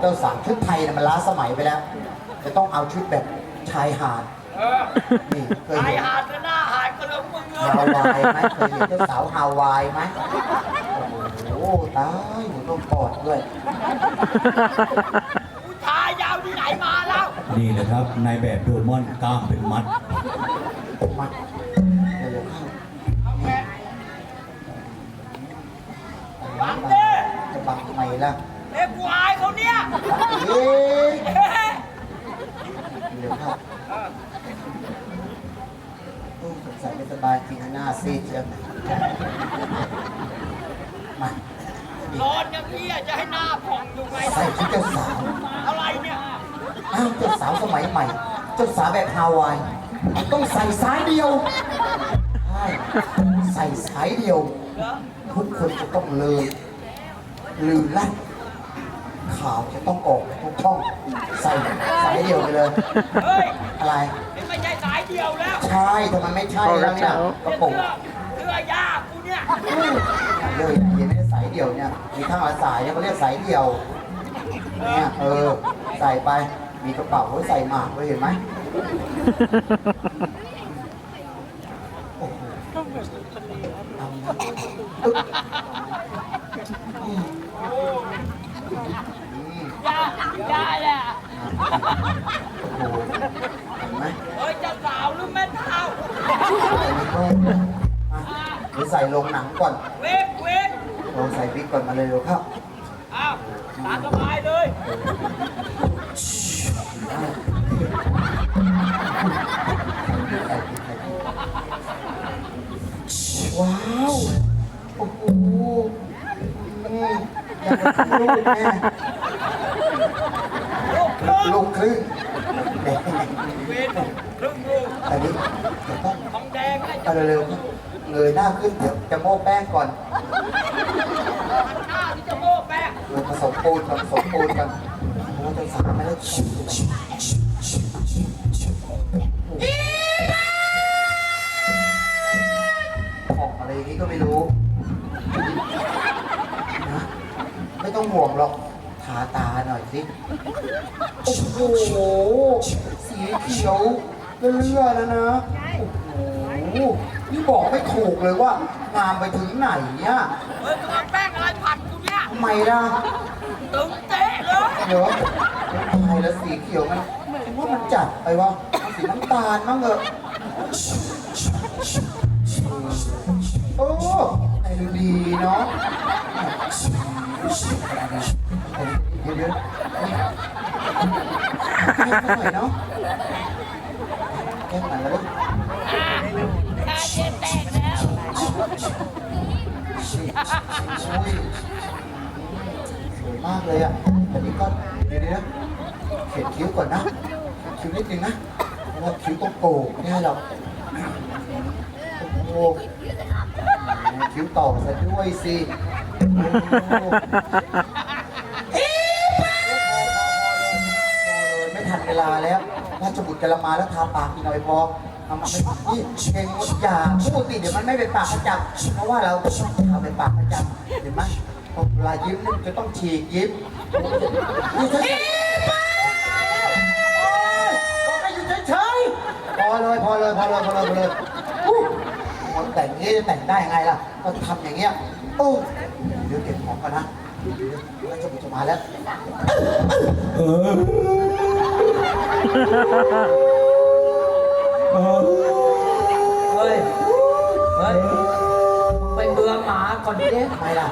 เจ้าสาวชุดไทยน่ะมันล้าสมัยไปแล้ว จะต้องเอาชุดแบบชายหาด เออนี่เคยชายเห็น หาดกับหน้าหาดก็เรื่องมึงเลยฮาวายไหมเคยเห็นเจ้าสาวฮาวายไหมโอ้โหตายหนูต้องกอดด้วย ผู้ชายยาวที่ไหนมาแล้วนี่แหละครับนายแบบโดมอนกล้ามเป็นมัด มาเร็วๆเข้าเอาแม่บังจะบังทำไมล่ะเอ้ กูอายเขาเนี่ยเอ๊ะเฮ้ยเร็วเข้าโอ้สงสัยไม่สบายจริงหน้าซีดเชียวมา ร้อนอย่างนี้จะให้หน้าผ่องอยู่ไงใส่ชุดเจ้าสาวอะไรเนี่ย อ้าวเจ้าสาวสมัยใหม่ เจ้าสาวแบบฮาวายมันต้องใส่สายเดียวใช่ใส่สายเดียวเหรอทุกคนจะต้องเลยลืมลั่น ข่าวจะต้องออกทุกช่อง ใส่สายเดียวไปเลย เฮ้ยอะไร นี่ไม่ใช่สายเดียวแล้วใช่ทำไมไม่ใช่แล้วเนี่ยกระเนี่ยโปรงเสื้อเสื้อยากกูเนี่ยเลยยังไม่ได้สายเดียวเนี่ย มีข้างละสายเนี่ยเขาเรียกสายเดียว เนี่ยเออ ใส่ไป มีกระเป๋าไว้ใส่หมากไว้เห็นไหมโอ้โหเอานะอึ๊บอืมอืม ยาได้แหละ โอ้โหเห็นไหมเฮ้ยเจ้าสาวหรือแม่เท้าหรือใส่ลงหนังก่อนเวกเวกลองใส่วิกก่อนมาเลยเร็วครับอ้าวตามสบายเลยใส่วิกใส่วิกว้าวโอ้โหอืมอยากจะลูกแม่ ลูกครึ่งลูกครึ่งแม่เวทครึ่งลูกอันนี้จะต้องทองแดงนะเอาเร็วๆครับเงยหน้าขึ้นเดี๋ยวจะโม้แป้งก่อนหน้าที่จะโม้แป้งเออผสมปูนก่อนผสมปูนกันเพราะว่าจะสามไม่ได้ของอะไรอย่างนี้ก็ไม่รู้นะไม่ต้องห่วงหรอกทาตาหน่อยสิโอ้โหสีเขียวเลื่อนๆแล้วนะโอ้โหนี่บอกไม่ถูกเลยว่างามไปถึงไหนเนี่ยเฮ้ยมึงเอาแป้งอะไรผัดกูเนี่ยทำไมล่ะตึงเต๊ะเลยเดี๋ยวทำไมแล้วสีเขียวมันฉันว่ามันจัดไปวะเอาสีน้ำตาลมั้งเหรอะโอ้ไอ้ดูดีเนาะเดี๋ยวเดี๋ยว แก้มหน่อยเนาะแก้มหน่อยแล้วลูกตาเย็นแตกแล้วอุ้ยสวยมากเลยอะแต่นี้ก็เดี๋ยวนะเขียนคิ้วก่อนนะคิ้วนิดนึงนะเพราะว่าคิ้วต้องโก่งไม่ให้เราโอ้คิ้วต่อซะด้วยสิโอ้โหไม่ทัน เวลาแล้วราชบุตรจะละมาแล้วทาปากอีกหน่อยพอทำมาไม่นี่เพลงมดยาพูดสิเดี๋ยวมันไม่เป็นปากกระจับเพราะว่าเราทำเป็นปากกระจับเห็นไหมพอเวลายิ้มนี่มันจะต้องฉีกยิ้มนี่ฉันบอกให้อยู่เฉยๆพอเลยพอเลยพอเลยพอเลยพอเลยอู้คนแต่งนี้จะแต่งได้ยังไงล่ะก็ทำอย่างเงี้ยโอ้เดี๋ยวเก็บของก่อนนะเดี๋ยวราชบุตรจะมาแล้ว เฮ้ย เฮ้ย ไปเบื่อหมาก่อนเดิทำไปล่ะ